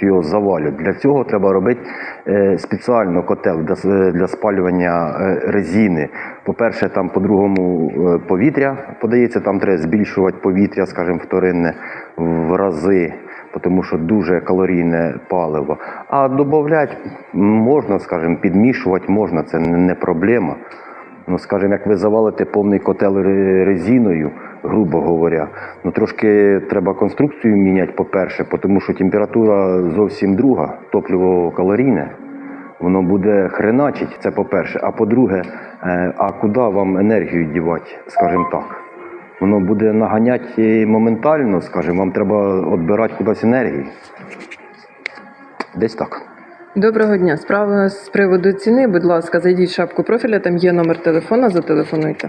повністю його завалюють. Для цього треба робити е, спеціально котел для, для спалювання е, резини. По-перше, там по-другому е, повітря подається, там треба збільшувати повітря, скажімо, вторинне в рази, тому що дуже калорійне паливо. А додати можна, скажімо, підмішувати можна, це не проблема. Ну, скажімо, як ви завалите повний котел резиною, грубо говоря, ну трошки треба конструкцію міняти, по-перше, тому що температура зовсім друга, топливо калорійне. Воно буде хреначить, це по-перше. А по-друге, е, а куди вам енергію дівати, скажімо так? Воно буде наганяти моментально, скажімо, вам треба відбирати кудись енергію. Десь так. Доброго дня. Справа з приводу ціни. Будь ласка, зайдіть в шапку профіля, там є номер телефона, зателефонуйте.